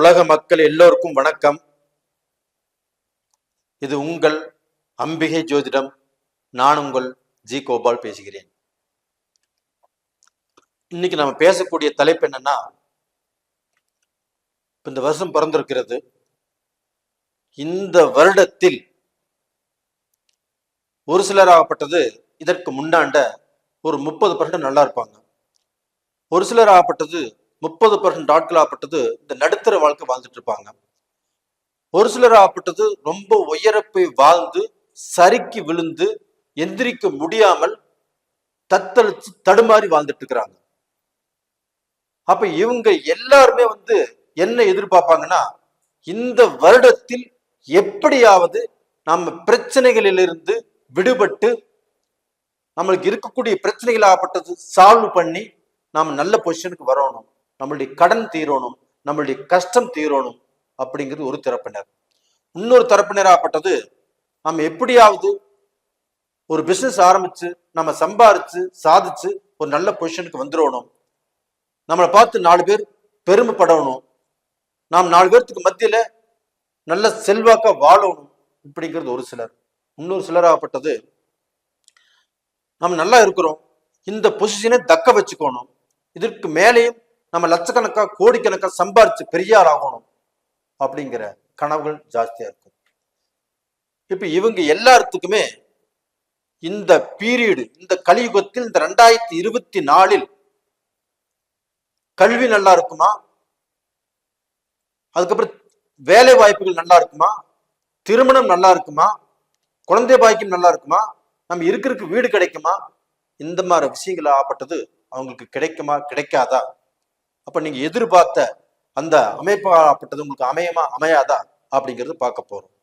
உலக மக்கள் எல்லோருக்கும் வணக்கம். இது உங்கள் அம்பிகை ஜோதிடம். நான் உங்கள் ஜி கோபால் பேசுகிறேன். இன்னைக்கு நம்ம பேசக்கூடிய தலைப்பு என்னன்னா இந்த வருஷம் பிறந்திருக்கிறது. இந்த வருடத்தில் ஒரு சிலர் ஆகப்பட்டது இதற்கு முன்னாண்ட ஒரு முப்பது பர்சன்ட் நல்லா இருப்பாங்க. ஒரு சிலர் ஆகப்பட்டது முப்பது பர்சன்ட் ஆட்கள் ஆகப்பட்டது இந்த நடுத்தர வாழ்க்கை வாழ்ந்துட்டு இருப்பாங்க ஒரு சிலர் ஆப்பட்டது ரொம்ப உயரப்பை வாழ்ந்து சறுக்கி விழுந்து எந்திரிக்க முடியாமல் தத்தளிச்சு தடுமாறி வாழ்ந்துட்டு இருக்கிறாங்க அப்ப இவங்க எல்லாருமே வந்து என்ன எதிர்பார்ப்பாங்கன்னா இந்த வருடத்தில் எப்படியாவது நம்ம பிரச்சனைகளிலிருந்து விடுபட்டு நம்மளுக்கு இருக்கக்கூடிய பிரச்சனைகள் ஆப்பட்டது சால்வ் பண்ணி நாம் நல்ல பொசிஷனுக்கு வரணும். நம்மளுடைய கடன் தீரணும் நம்மளுடைய கஷ்டம் தீரணும் அப்படிங்கிறது ஒரு தரப்பினர். இன்னொரு தரப்பினராகப்பட்டது நம்ம எப்படியாவது ஒரு பிஸ்னஸ் ஆரம்பிச்சு நம்ம சம்பாரிச்சு சாதிச்சு ஒரு நல்ல பொசிஷனுக்கு வந்துடணும் நம்மளை பார்த்து நாலு பேர் பெருமைப்படணும். நாம் நாலு பேர்த்துக்கு மத்தியில நல்ல செல்வாக்கா வாழணும் இப்படிங்கிறது ஒரு சிலர். இன்னொரு சிலராகப்பட்டது நம்ம நல்லா இருக்கிறோம் இந்த பொசிஷனை தக்க வச்சுக்கணும். இதற்கு மேலேயும் நம்ம லட்சக்கணக்கா கோடிக்கணக்கா சம்பாரிச்சு பெரிய ஆகணும் அப்படிங்கிற கனவுகள் ஜாஸ்தியா இருக்கும். இப்ப இவங்க எல்லாத்துக்குமே இந்த பீரியடு இந்த கலியுகத்தில் இந்த ரெண்டாயிரத்தி இருபத்தி நாலில் கல்வி நல்லா இருக்குமா? அதுக்கப்புறம் வேலை வாய்ப்புகள் நல்லா இருக்குமா? திருமணம் நல்லா இருக்குமா? குழந்தை பாய்க்கும் நல்லா இருக்குமா? நம்ம இருக்கிறதுக்கு வீடு கிடைக்குமா? இந்த மாதிரி விஷயங்கள் ஆகப்பட்டது அவங்களுக்கு கிடைக்குமா? கிடைக்காதா? அப்ப நீங்க எதிர்பார்த்த அந்த அமைப்பாகப்பட்டது உங்களுக்கு அமையமா அமையாதா அப்படிங்கிறது பார்க்க போறோம்.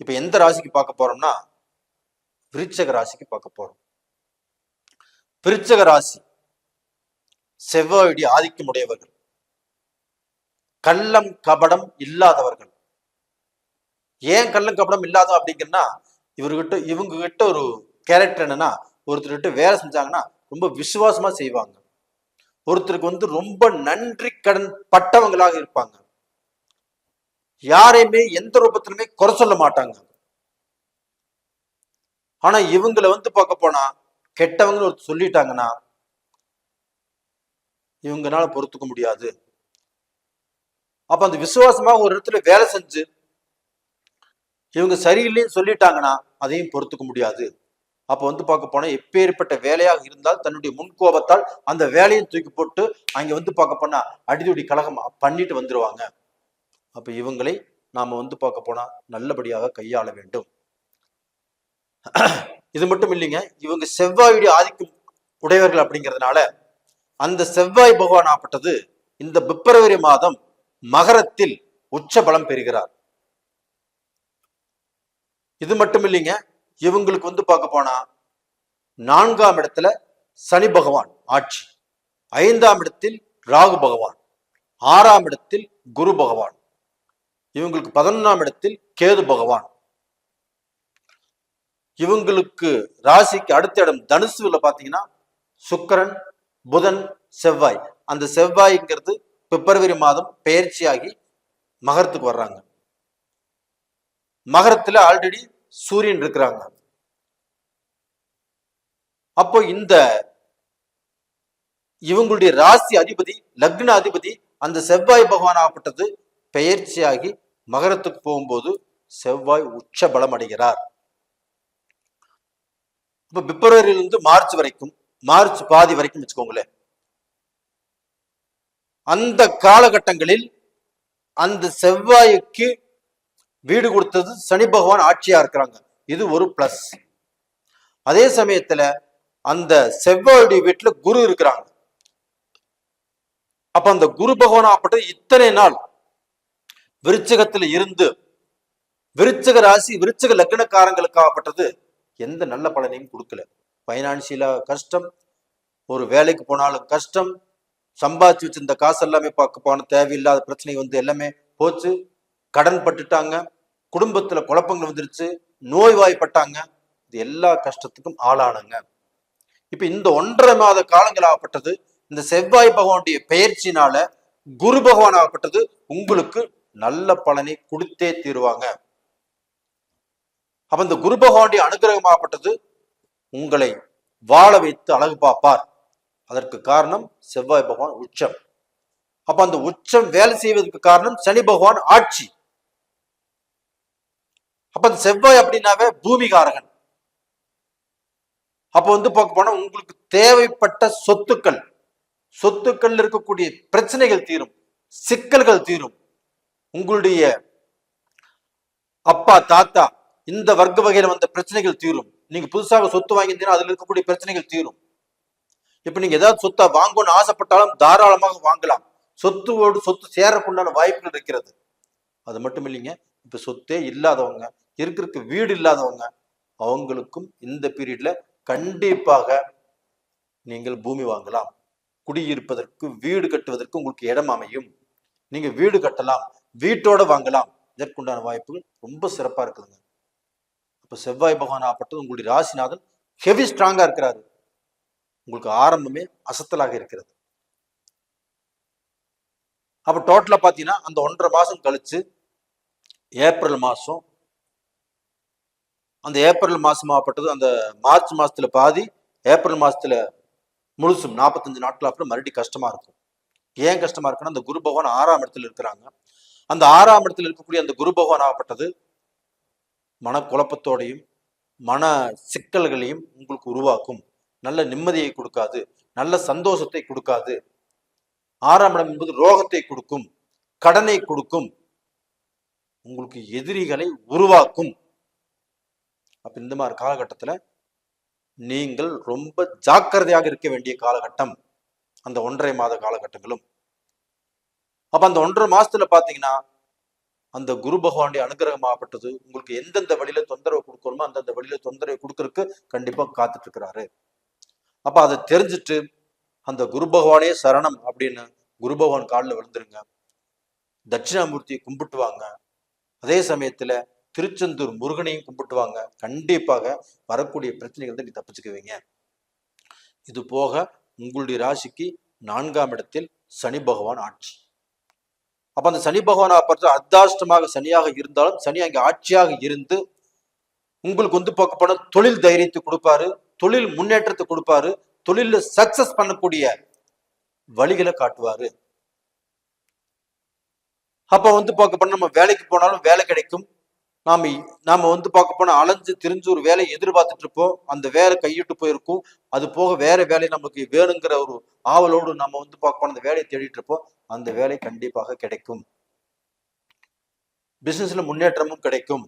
இப்ப எந்த ராசிக்கு பார்க்க போறோம்னா விருச்சக ராசிக்கு பார்க்க போறோம். விருச்சக ராசி செவ்வாயுடைய ஆதிக்கம் உடையவர்கள் கள்ளம் கபடம் இல்லாதவர்கள். ஏன் கள்ளம் கபடம் இல்லாத அப்படிங்கன்னா இவர்கிட்ட இவங்க கிட்ட ஒரு கேரக்டர் என்னன்னா ஒருத்தர்கிட்ட வேலை செஞ்சாங்கன்னா ரொம்ப விசுவாசமா செய்வாங்க. ஒருத்தருக்கு வந்து ரொம்ப நன்றி கடன் பட்டவங்களாக இருப்பாங்க. யாரையுமே எந்த ரூபத்திலுமே குறை சொல்ல மாட்டாங்க. ஆனா இவங்களை வந்து பார்க்க போனா கெட்டவங்க ஒரு சொல்லிட்டாங்கன்னா இவங்கனால பொறுத்துக்க முடியாது. அப்ப அந்த விசுவாசமா ஒரு இடத்துல வேலை செஞ்சு இவங்க சரியில்லைன்னு சொல்லிட்டாங்கன்னா அதையும் பொறுத்துக்க முடியாது. அப்போ வந்து பார்க்க போனா எப்பேற்பட்ட வேலையாக இருந்தால் தன்னுடைய முன்கோபத்தால் அந்த வேலையை தூக்கி போட்டு அங்கே வந்து பார்க்க போனா அடிதடி கழகம் பண்ணிட்டு வந்துருவாங்க. அப்போ இவங்களை நாம வந்து பார்க்க போனா நல்லபடியாக கையாள வேண்டும். இது மட்டும் இல்லைங்க இவங்க செவ்வாயுடைய ஆதிக்கம் உடையவர்கள் அப்படிங்கிறதுனால அந்த செவ்வாய் பகவான் ஆப்பட்டது இந்த பிப்ரவரி மாதம் மகரத்தில் உச்ச பலம் பெறுகிறார். இது மட்டும் இல்லைங்க இவங்களுக்கு வந்து பார்க்க போனா நான்காம் இடத்துல சனி பகவான் ஆட்சி. ஐந்தாம் இடத்தில் ராகு பகவான். ஆறாம் இடத்தில் குரு பகவான். இவங்களுக்கு பதினொன்றாம் இடத்தில் கேது பகவான். இவங்களுக்கு ராசிக்கு அடுத்த இடம் தனுசுல பாத்தீங்கன்னா சுக்கரன் புதன் செவ்வாய். அந்த செவ்வாய்ங்கிறது பிப்ரவரி மாதம் பெயர்ச்சியாகி மகரத்துக்கு வர்றாங்க. மகரத்துல ஆல்ரெடி சூரியன் இருக்கிறாங்க. அப்போ இந்த இவங்களுடைய ராசி அதிபதி லக்ன அதிபதி அந்த செவ்வாய் பகவான் ஆகப்பட்டது பெயர்ச்சியாகி மகரத்துக்கு போகும்போது செவ்வாய் உச்ச பலம் அடைகிறார். இப்ப பிப்ரவரியிலிருந்து மார்ச் வரைக்கும் மார்ச் பாதி வரைக்கும் வச்சுக்கோங்களேன். அந்த காலகட்டங்களில் அந்த செவ்வாய்க்கு வீடு கொடுத்தது சனி பகவான் ஆட்சியா இருக்கிறாங்க. இது ஒரு பிளஸ் அதே சமயத்துல அந்த செவ்வாயுடைய வீட்டுல குரு இருக்கிறாங்க. அப்ப அந்த குரு பகவான் ஆப்பட்டது இத்தனை நாள் விருச்சகத்துல இருந்து விருச்சக ராசி விருச்சக லக்னக்காரங்களுக்காகப்பட்டது எந்த நல்ல பலனையும் கொடுக்கல. பைனான்சியலா கஷ்டம் ஒரு வேலைக்கு போனாலும் கஷ்டம் சம்பாதிச்சு வச்சிருந்த காசு எல்லாமே பார்க்க போன தேவையில்லாத பிரச்சனை வந்து எல்லாமே போச்சு. கடன் பட்டுட்டாங்க குடும்பத்துல குழப்பங்கள் வந்துருச்சு நோய்வாய்ப்பட்டாங்க. இது எல்லா கஷ்டத்துக்கும் ஆளானுங்க. இப்ப இந்த ஒன்றரை மாத காலங்கள் ஆகப்பட்டது இந்த செவ்வாய் பகவானுடைய பெயர்ச்சினால குரு பகவான் ஆகப்பட்டது உங்களுக்கு நல்ல பலனை கொடுத்தே தீருவாங்க. அப்ப இந்த குரு பகவானுடைய அனுகிரகமாகப்பட்டது உங்களை வாழ வைத்து அழகு பார்ப்பார். அதற்கு காரணம் செவ்வாய் பகவான் உச்சம். அப்ப அந்த உச்சம் வேலை செய்வதற்கு காரணம் சனி பகவான் ஆட்சி. அப்ப அந்த செவ்வாய் அப்படின்னாவே பூமிகாரகன். அப்ப வந்து பார்க்க போனா உங்களுக்கு தேவைப்பட்ட சொத்துக்கள் சொத்துக்கள் இருக்கக்கூடிய பிரச்சனைகள் தீரும் சிக்கல்கள் தீரும். உங்களுடைய அப்பா தாத்தா இந்த வர்க்க வகையில வந்த பிரச்சனைகள் தீரும். நீங்க புதுசாக சொத்து வாங்கியிருந்தீங்கன்னா அதுல இருக்கக்கூடிய பிரச்சனைகள் தீரும். இப்ப நீங்க ஏதாவது சொத்தை வாங்கணும்னு ஆசைப்பட்டாலும் தாராளமாக வாங்கலாம். சொத்துவோடு சொத்து சேரக்குண்டான வாய்ப்புகள் இருக்கிறது. அது மட்டும் இல்லைங்க இப்ப சொத்தே இல்லாதவங்க இருக்கிறதுக்கு வீடு இல்லாதவங்க அவங்களுக்கும் இந்த பீரியட்ல கண்டிப்பாக நீங்கள் பூமி வாங்கலாம். குடியிருப்பதற்கு வீடு கட்டுவதற்கு உங்களுக்கு இடம் அமையும். நீங்க வீடு கட்டலாம் வீட்டோட வாங்கலாம். இதற்குண்டான வாய்ப்புகள் ரொம்ப சிறப்பா இருக்குதுங்க. அப்ப செவ்வாய் பகவான் ஆப்பட்டது உங்களுடைய ராசிநாதன் ஹெவி ஸ்ட்ராங்கா இருக்கிறாரு. உங்களுக்கு ஆரம்பமே அசத்தலாக இருக்கிறது. அப்ப டோட்டலா பாத்தீங்கன்னா அந்த ஒன்றரை மாசம் கழிச்சு ஏப்ரல் மாதம் அந்த ஏப்ரல் மாதமாகப்பட்டது அந்த மார்ச் மாதத்தில் பாதி ஏப்ரல் மாதத்தில் முழுசும் நாற்பத்தஞ்சு நாட்கள் அப்புறம் மறுபடியும் கஷ்டமாக இருக்கும். ஏன் கஷ்டமாக இருக்குன்னா அந்த குரு பகவான் ஆறாம் இடத்துல இருக்கிறாங்க. அந்த ஆறாம் இடத்துல இருக்கக்கூடிய அந்த குரு பகவான் ஆகப்பட்டது மனக்குழப்பத்தோடையும் மன சிக்கல்களையும் உங்களுக்கு உருவாக்கும். நல்ல நிம்மதியை கொடுக்காது நல்ல சந்தோஷத்தை கொடுக்காது. ஆறாம் இடம் என்பது ரோகத்தை கொடுக்கும் கடனை கொடுக்கும். உங்களுக்கு எதிரிகளை உருவாக்கும். அப்ப இந்த மாதிரி காலகட்டத்துல நீங்கள் ரொம்ப ஜாக்கிரதையாக இருக்க வேண்டிய காலகட்டம் அந்த ஒன்றரை மாத காலகட்டங்களும். அப்ப அந்த ஒன்றரை மாசத்துல பாத்தீங்கன்னா அந்த குரு பகவானுடைய அனுகிரகமாகப்பட்டது உங்களுக்கு எந்தெந்த வழியில தொந்தரவு கொடுக்கணுமோ அந்தந்த வழியில தொந்தரவு கொடுக்கறதுக்கு கண்டிப்பா காத்துட்டு இருக்கிறாரு அப்ப அதை தெரிஞ்சுட்டு அந்த குரு பகவானே சரணம் அப்படின்னு குரு பகவான் காலில் விழுந்துருங்க. தட்சிணாமூர்த்தியை கும்பிட்டு வாங்க அதே சமயத்துல திருச்செந்தூர் முருகனையும் கும்பிட்டு வாங்க கண்டிப்பாக வரக்கூடிய பிரச்சனைகள் தான் நீ தப்பிச்சுக்குவீங்க. இது போக உங்களுடைய ராசிக்கு நான்காம் இடத்தில் சனி பகவான் ஆட்சி. அப்ப அந்த சனி பகவான் பார்த்து அர்த்தாஷ்டமாக சனியாக இருந்தாலும் சனி அங்கே ஆட்சியாக இருந்து உங்களுக்கு வந்து பார்க்க போனா தொழில் தைரியத்தை கொடுப்பாரு தொழில் முன்னேற்றத்தை கொடுப்பாரு தொழில சக்சஸ் பண்ணக்கூடிய வழிகளை காட்டுவாரு. அப்போ வந்து பார்க்க போனால் நம்ம வேலைக்கு போனாலும் வேலை கிடைக்கும். நாம நாம் வந்து பார்க்க போனால் அலைஞ்சு திரிஞ்சு ஒரு வேலையை எதிர்பார்த்துட்டு இருப்போம். அந்த வேலை கையிட்டு போயிருக்கும். அது போக வேற வேலை நமக்கு வேணுங்கிற ஒரு ஆவலோடு நம்ம வந்து பார்க்க போனால் அந்த வேலையை தேடிட்டு இருப்போம். அந்த வேலை கண்டிப்பாக கிடைக்கும். பிசினஸ்ல முன்னேற்றமும் கிடைக்கும்.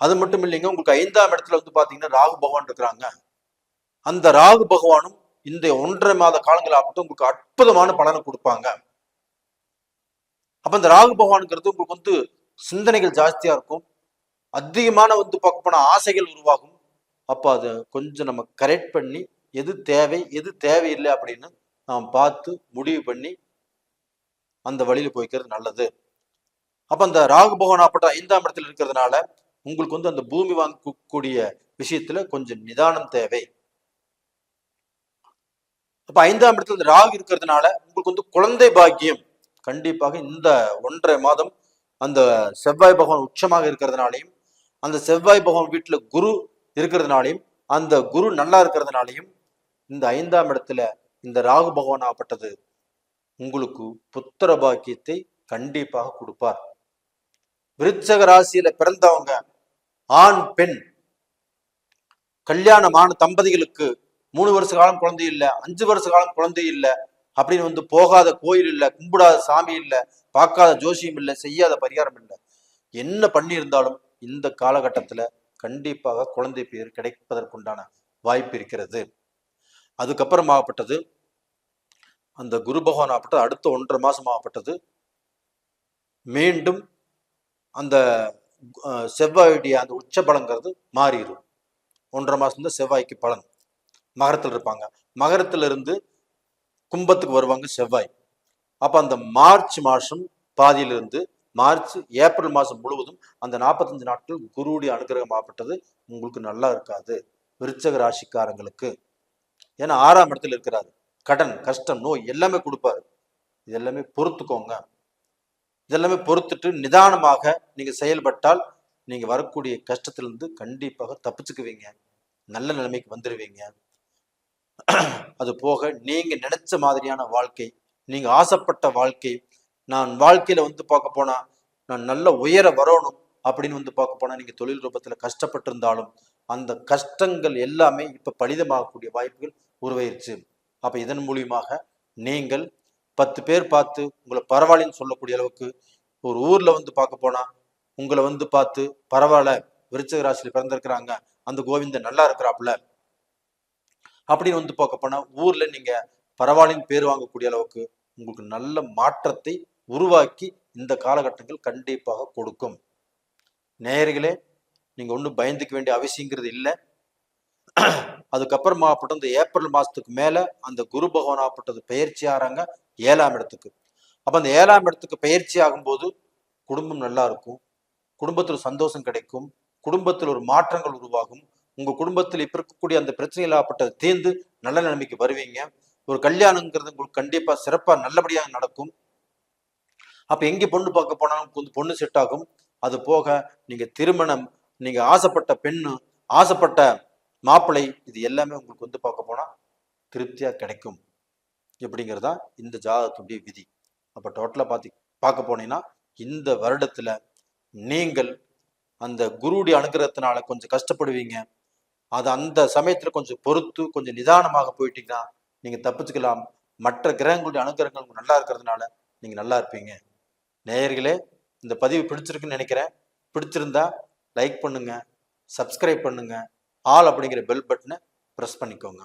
அது மட்டும் இல்லைங்க உங்களுக்கு ஐந்தாம் இடத்துல வந்து பார்த்தீங்கன்னா ராகு பகவான் இருக்கிறாங்க. அந்த ராகு பகவானும் இந்த ஒன்றரை மாத காலங்களாகட்டும் உங்களுக்கு அற்புதமான பலனை கொடுப்பாங்க. அப்ப இந்த ராகு பகவானுங்கிறது உங்களுக்கு வந்து சிந்தனைகள் ஜாஸ்தியா இருக்கும். அதிகமான வந்து பார்க்க போனா ஆசைகள் உருவாகும். அப்போ அதை கொஞ்சம் நம்ம கரெக்ட் பண்ணி எது தேவை எது தேவையில்லை அப்படின்னு நாம் பார்த்து முடிவு பண்ணி அந்த வழியில போய்க்கிறது நல்லது. அப்ப அந்த ராகு பகவான் அப்பட்ட ஐந்தாம் இடத்துல இருக்கிறதுனால உங்களுக்கு வந்து அந்த பூமி வாங்கக்கூடிய விஷயத்துல கொஞ்சம் நிதானம் தேவை. அப்ப ஐந்தாம் இடத்துல இந்த ராகு இருக்கிறதுனால உங்களுக்கு வந்து குழந்தை பாக்கியம் கண்டிப்பாக இந்த ஒன்றரை மாதம் அந்த செவ்வாய் பகவான் உச்சமாக இருக்கிறதுனாலையும் அந்த செவ்வாய் பகவான் வீட்டுல குரு இருக்கிறதுனாலையும் அந்த குரு நல்லா இருக்கிறதுனாலையும் இந்த ஐந்தாம் இடத்துல இந்த ராகு பகவான் ஆகப்பட்டது உங்களுக்கு புத்திர பாக்கியத்தை கண்டிப்பாக கொடுப்பார். விருச்சக ராசியில பிறந்தவங்க ஆண் பெண் கல்யாணமான தம்பதிகளுக்கு மூணு வருஷ காலம் குழந்தை இல்லை அஞ்சு வருஷ காலம் குழந்தை இல்லை அப்படின்னு வந்து போகாத கோயில் இல்லை கும்பிடாத சாமி இல்லை பார்க்காத ஜோசியம் இல்லை செய்யாத பரிகாரம் இல்லை. என்ன பண்ணியிருந்தாலும் இந்த காலகட்டத்தில் கண்டிப்பாக குழந்தை பேர் கிடைப்பதற்குண்டான வாய்ப்பு இருக்கிறது. அதுக்கப்புறம் ஆகப்பட்டது அந்த குரு பகவான் ஆகப்பட்டது அடுத்த ஒன்றரை மாதம் ஆகப்பட்டது மீண்டும் அந்த செவ்வாயுடைய அந்த உச்ச பலங்கிறது மாறிடும். ஒன்றரை மாதம் தான் செவ்வாய்க்கு பலன். மகரத்தில் இருப்பாங்க. மகரத்துல இருந்து கும்பத்துக்கு வருவாங்க செவ்வாய். அப்ப அந்த மார்ச் மாசம் பாதியிலிருந்து மார்ச் ஏப்ரல் மாசம் முழுவதும் அந்த நாற்பத்தஞ்சு நாட்கள் குருவுடைய அனுகிரகம் ஆப்பட்டது உங்களுக்கு நல்லா இருக்காது. விருச்சக ராசிக்காரங்களுக்கு. ஏன்னா ஆறாம் இடத்துல இருக்கிறாரு. கடன் கஷ்டம் நோய் எல்லாமே கொடுப்பாரு. இதெல்லாமே பொறுத்துக்கோங்க. இதெல்லாமே பொறுத்துட்டு நிதானமாக நீங்க செயல்பட்டால் நீங்க வரக்கூடிய கஷ்டத்திலிருந்து கண்டிப்பாக தப்பிச்சுக்குவீங்க. நல்ல நிலைமைக்கு வந்துடுவீங்க அது போக நீங்க நினைச்ச மாதிரியான வாழ்க்கை நீங்க ஆசைப்பட்ட வாழ்க்கை நான் வாழ்க்கையில வந்து பார்க்க போனா நான் நல்ல உயர வரணும் அப்படின்னு வந்து பார்க்க போனா நீங்க தொழில் ரூபத்துல கஷ்டப்பட்டிருந்தாலும் அந்த கஷ்டங்கள் எல்லாமே இப்ப பலிதமாகக்கூடிய வாய்ப்புகள் உருவாயிருச்சு. அப்ப இதன் மூலியமாக நீங்கள் பத்து பேர் பார்த்து உங்களை பரவாயில்லன்னு சொல்லக்கூடிய அளவுக்கு ஒரு ஊர்ல வந்து பார்க்க போனா உங்களை வந்து பார்த்து பரவாயில்ல விருச்சக ராசியில் பிறந்திருக்கிறாங்க அந்த கோவிந்தன் நல்லா இருக்கிறாப்புல அப்படின்னு வந்து பார்க்க போனா ஊர்ல நீங்க பரவாயில்லைன்னு பேர் வாங்கக்கூடிய அளவுக்கு உங்களுக்கு நல்ல மாற்றத்தை உருவாக்கி இந்த காலகட்டங்கள் கண்டிப்பாக கொடுக்கும். நேயர்களே நீங்க ஒன்றும் பயந்துக்க வேண்டிய அவசியங்கிறது இல்லை. அதுக்கப்புறமா ஆகப்பட்ட இந்த ஏப்ரல் மாசத்துக்கு மேல அந்த குரு பகவான் ஆகப்பட்டது பயிற்சி ஆறாங்க ஏழாம் இடத்துக்கு. அப்ப அந்த ஏழாம் இடத்துக்கு பயிற்சி ஆகும்போது குடும்பம் நல்லா இருக்கும். குடும்பத்தில் சந்தோஷம் கிடைக்கும். குடும்பத்தில் ஒரு மாற்றங்கள் உருவாகும். உங்கள் குடும்பத்தில் இப்போ இருக்கக்கூடிய அந்த பிரச்சனைகள் ஆகப்பட்டது தீர்ந்து நல்ல நிலைமைக்கு வருவீங்க. ஒரு கல்யாணங்கிறது உங்களுக்கு கண்டிப்பாக சிறப்பாக நல்லபடியாக நடக்கும். அப்போ எங்கே பொண்ணு பார்க்க போனாலும் கொஞ்சம் பொண்ணு செட் ஆகும். அது போக நீங்கள் திருமணம் நீங்கள் ஆசைப்பட்ட பெண்ணு ஆசைப்பட்ட மாப்பிள்ளை இது எல்லாமே உங்களுக்கு வந்து பார்க்க போனால் திருப்தியாக கிடைக்கும். எப்படிங்கிறதா இந்த ஜாதகத்துடைய விதி. அப்போ டோட்டலாக பார்த்து பார்க்க போனீங்கன்னா இந்த வருடத்தில் நீங்கள் அந்த குருடி அனுகிரகத்தினால கொஞ்சம் கஷ்டப்படுவீங்க. அது அந்த சமயத்துல கொஞ்சம் பொறுத்து கொஞ்சம் நிதானமாக போயிட்டீங்கன்னா நீங்க தப்பிச்சுக்கலாம். மற்ற கிரகங்களுடைய அனுகிரகங்கள் உங்களுக்கு நல்லா இருக்கிறதுனால நீங்க நல்லா இருப்பீங்க. நேயர்களே இந்த பதிவு பிடிச்சிருக்குன்னு நினைக்கிறேன். பிடிச்சிருந்தா லைக் பண்ணுங்க சப்ஸ்கிரைப் பண்ணுங்க ஆல் அப்படிங்கிற பெல் பட்டனை ப்ரெஸ் பண்ணிக்கோங்க.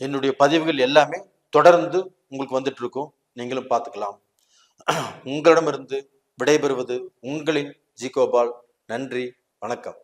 என்னுடைய பதிவுகள் எல்லாமே தொடர்ந்து உங்களுக்கு வந்துட்டு இருக்கும் நீங்களும் பார்த்துக்கலாம். உங்களிடமிருந்து விடைபெறுவது உங்களின் ஜி கோபால் நன்றி வணக்கம்.